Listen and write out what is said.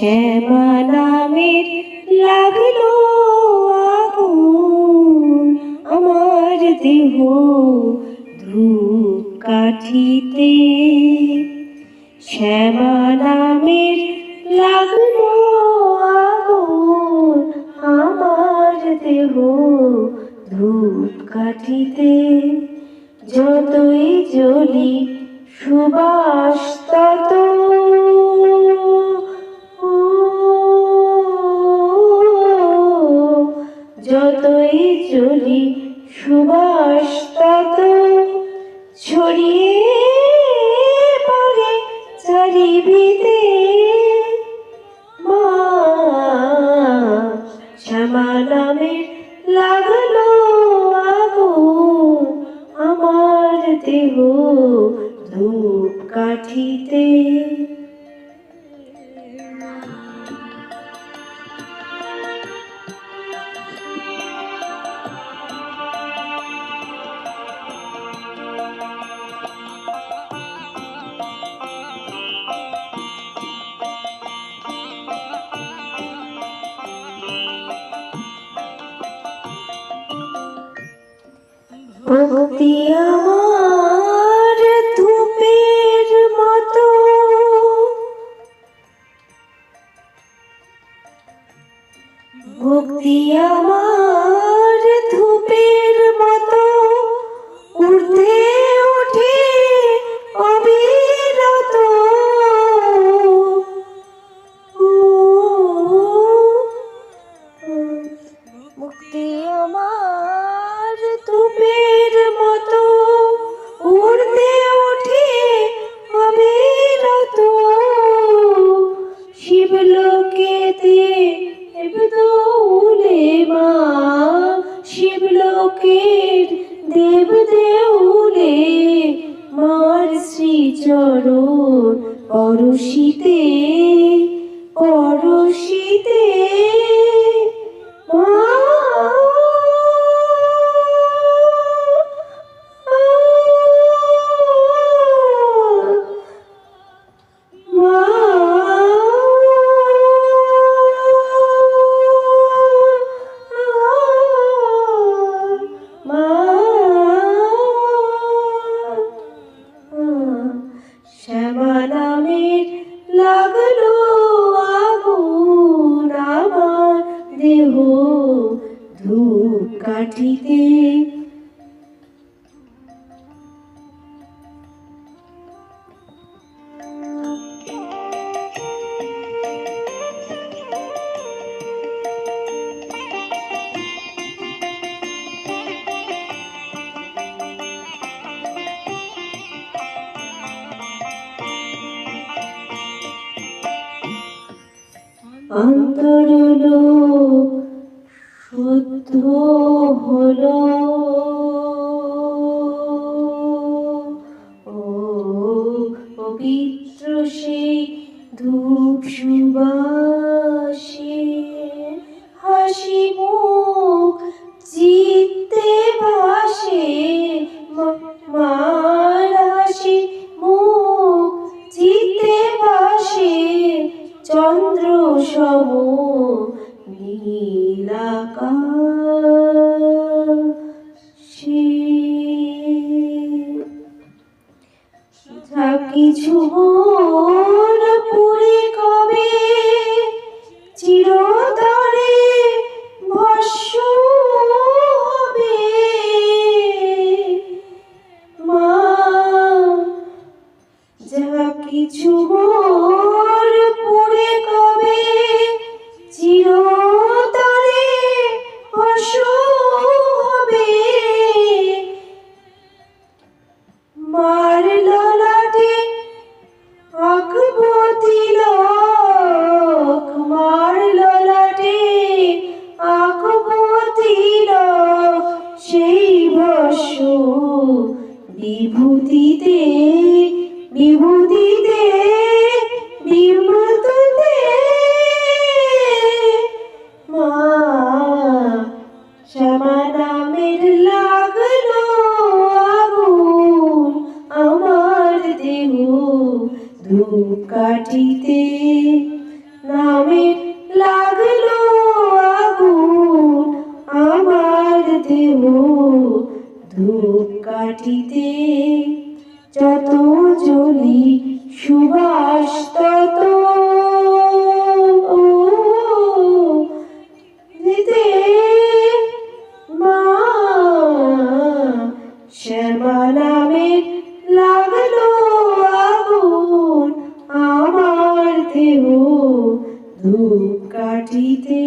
শ্যামা নামের লাগল আগুন। আমার দেহ ধূপ কাঠিতে। শ্যামা নামের লাগল আগুন। আমার দেহ ধূপ কাঠিতে। যতই জ্বলি সুবাস তত যতই চলি সুবাস তত ছড়িয়ে পড়ে চারিবিতে মা শ্যামা নামের লাগল আগুন আমার দেহ ধূপ কাঠিতে শিবলোকের দেব দেউলে মার শ্রীচরণ পরশিতে ধূপ কাঠিতে। অন্তরলো শুদ্ধ হল। ও পবিত্র সেই ধূপ সুবাসে, হাসি মুখ চিত্তে ভাসে মার হাসি মুখ চিত্তে ভাসে, চন্দ্র সম কিছু পুরে কবে? চিরতরে ভস্য হবে। মা, যা কিছু পুরে কবে? চিরতরে হর্ষ হবে। মার বিভূতিতে বিভূতিতে বিমূর্ততে মা শ্যামা নামের লাগল আগুন, আমার দেহ ধূপ কাঠিতে নামের লাগল আগুন, আমার দেহ ধূপ কাঠিতে যত জলি সুবাস তত শ্যামা নামের লাগল আমার দেহ ধূপ কাঠিতে